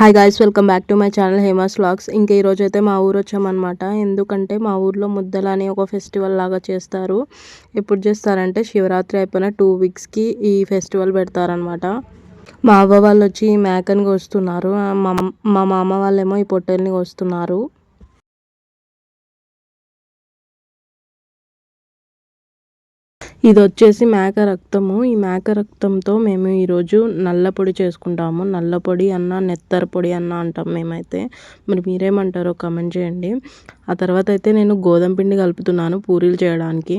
Hi guys welcome back to my channel Hema's vlogs ఇంకా ఈరోజు అయితే మా ఊరు వచ్చామన్నమాట. ఎందుకంటే మా ఊర్లో ముద్దల అని ఒక ఫెస్టివల్ లాగా చేస్తారు. ఎప్పుడు చేస్తారంటే శివరాత్రి అయిపోయిన టూ వీక్స్కి ఈ ఫెస్టివల్ పెడతారనమాట మా అవ్వ వాళ్ళు వచ్చి ఈ మేకని కోస్తున్నారు. మా మా మామ వాళ్ళేమో ఈ పొట్టేల్ని కోస్తున్నారు. ఇది వచ్చేసి మేక రక్తము. ఈ మేక రక్తంతో మేము ఈరోజు నల్ల పొడి చేసుకుంటాము. నల్ల పొడి అన్న నెత్తర పొడి అన్న అంటాం మేమైతే. మరి మీరేమంటారో కమెంట్ చేయండి. ఆ తర్వాత అయితే నేను గోధుమ పిండి కలుపుతున్నాను పూరీలు చేయడానికి.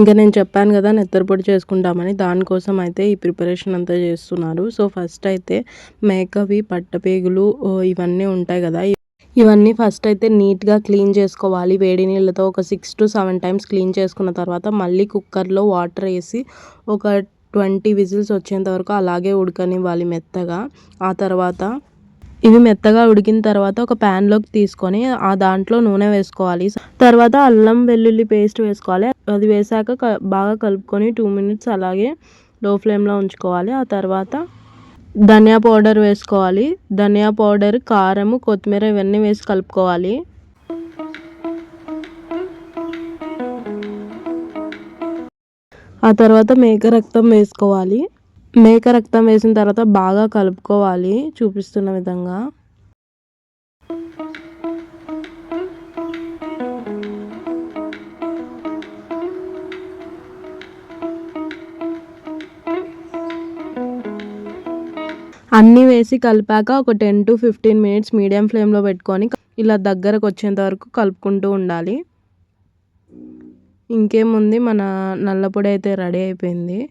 ఇంకా నేను చెప్పాను కదా నెత్తరపొడి చేసుకుంటామని. దానికోసం అయితే ఈ ప్రిపరేషన్ అంతా చేస్తున్నారు. సో ఫస్ట్ అయితే మేకవి పట్టపేగులు ఇవన్నీ ఉంటాయి కదా. ఇవన్నీ ఫస్ట్ అయితే నీట్గా క్లీన్ చేసుకోవాలి. వేడి నీళ్ళతో ఒక six to seven times clean చేసుకున్న తర్వాత మళ్ళీ కుక్కర్లో వాటర్ వేసి ఒక ట్వంటీ విజిల్స్ వచ్చేంత వరకు అలాగే ఉడకనివ్వాలి మెత్తగా. ఆ తర్వాత ఇవి మెత్తగా ఉడికిన తర్వాత ఒక ప్యాన్లోకి తీసుకొని ఆ దాంట్లో నూనె వేసుకోవాలి. తర్వాత అల్లం వెల్లుల్లి పేస్ట్ వేసుకోవాలి. అది వేసాక బాగా కలుపుకొని టూ మినిట్స్ అలాగే లో ఫ్లేమ్లో ఉంచుకోవాలి. ఆ తర్వాత ధనియా పౌడర్ వేసుకోవాలి. ధనియా పౌడర్ కారము కొత్తిమీర ఇవన్నీ వేసి కలుపుకోవాలి. ఆ తర్వాత మేక రక్తం వేసుకోవాలి. మేక రక్తం వేసిన తర్వాత బాగా కలుపుకోవాలి. చూపిస్తున్న విధంగా. అన్నీ వేసి కలిపాక ఒక ten to fifteen minutes medium ఫ్లేమ్లో పెట్టుకొని ఇలా దగ్గరకు వచ్చేంత వరకు కలుపుకుంటూ ఉండాలి. ఇంకేముంది? మన నల్లపొడి అయితే రెడీ అయిపోయింది.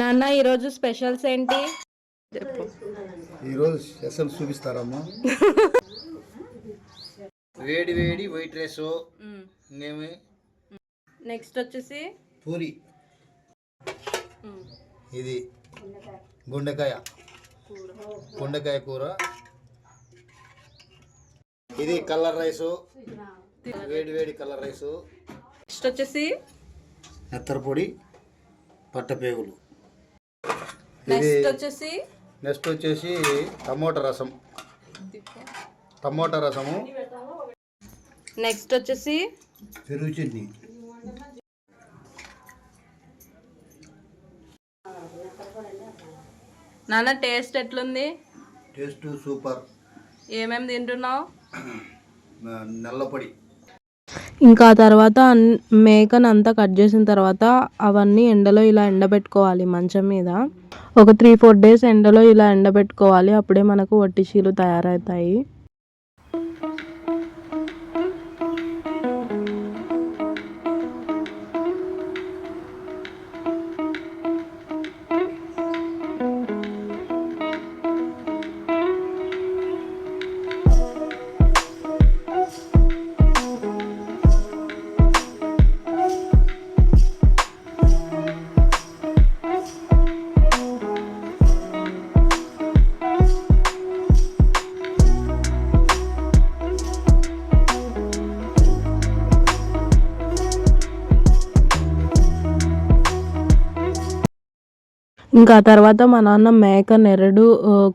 నాన్న ఈరోజు స్పెషల్స్ ఏంటి? చెప్పు. ఈరోజు స్పెషల్ చూపిస్తారమ్మా. వేడి వేడి వైట్ రైస్. ఇంకేమి? నెక్స్ట్ వచ్చేసి? పూరి. ఇది గుండెకాయ. గుండెకాయ కూర. ఇది కలర్ రైసు. వేడి వేడి కలర్ రైసు. నెక్స్ట్ వచ్చేసి? పొడి పట్టపేగులు నెక్స్ట్ వచ్చేసి నెక్స్ట్ వచ్చేసి టమోటా రసం. టమోటా రసము. నెక్స్ట్ వచ్చేసి పెరుగు చట్నీ. నాన్న టేస్ట్ ఎట్లుంది? Taste super. ఏమేమి తింటున్నావు? నల్లపొడి ఇంకా తర్వాత మేకను అంతా కట్ చేసిన తర్వాత అవన్నీ ఎండలో ఇలా ఎండబెట్టుకోవాలి మంచం మీద. ఒక త్రీ ఫోర్ డేస్ ఎండలో ఇలా ఎండబెట్టుకోవాలి. అప్పుడే మనకు వట్టిచీలు తయారవుతాయి. ఇంకా ఆ తర్వాత మా నాన్న మేక నెరడు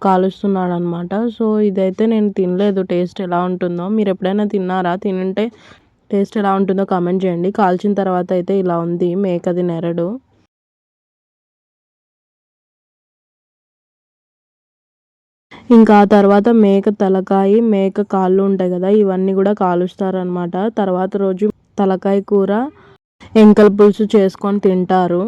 కాలుస్తున్నాడు అనమాట సో ఇదైతే నేను తినలేదు. టేస్ట్ ఎలా ఉంటుందో. మీరు ఎప్పుడైనా తిన్నారా? తినుంటే టేస్ట్ ఎలా ఉంటుందో కామెంట్ చేయండి. కాల్చిన తర్వాత అయితే ఇలా ఉంది. మేకది నెరడు. ఇంకా ఆ తర్వాత మేక తలకాయ మేక కాళ్ళు ఉంటాయి కదా ఇవన్నీ కూడా కాలుస్తారనమాట. తర్వాత రోజు తలకాయ కూర ఎంకల పులుసు చేసుకొని తింటారు.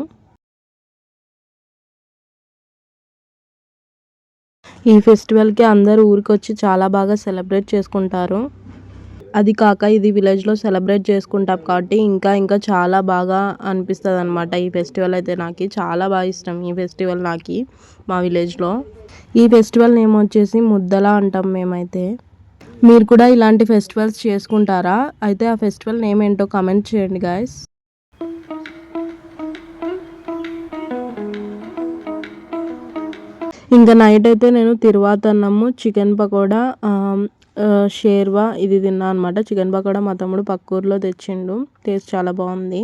ఈ ఫెస్టివల్కి అందరూ ఊరికి వచ్చి చాలా బాగా సెలబ్రేట్ చేసుకుంటారు. అది కాక ఇది విలేజ్లో సెలబ్రేట్ చేసుకుంటాం కాబట్టి ఇంకా ఇంకా చాలా బాగా అనిపిస్తుంది అనమాట ఈ ఫెస్టివల్ అయితే నాకు. చాలా బాగా ఇష్టం ఈ ఫెస్టివల్ నాకు మా విలేజ్లో. ఈ ఫెస్టివల్ నేమ్ వచ్చేసి ముద్దల అంటాం మేమైతే. మీరు కూడా ఇలాంటి ఫెస్టివల్స్ చేసుకుంటారా? అయితే ఆ ఫెస్టివల్ నేమ్ ఏంటో కమెంట్ చేయండి గాయస్. ఇంకా నైట్ అయితే నేను తిరువాత అన్నము చికెన్ పకోడా షేర్వా ఇది తిన్నా అనమాట చికెన్ పకోడా మా తమ్ముడు పక్క ఊర్లో తెచ్చిండు. టేస్ట్ చాలా బాగుంది.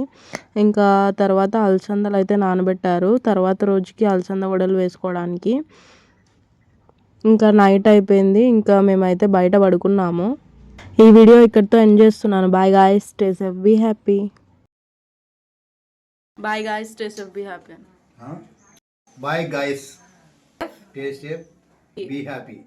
ఇంకా తర్వాత అలసందలు అయితే నానబెట్టారు. తర్వాత రోజుకి అలసంద వడలు వేసుకోవడానికి. ఇంకా నైట్ అయిపోయింది. ఇంకా మేమైతే బయట పడుకున్నాము. ఈ వీడియో ఇక్కడితో ఎండ్ చేస్తున్నాను. Bye guys stay safe be happy bye guys stay safe be happy bye guys taste be happy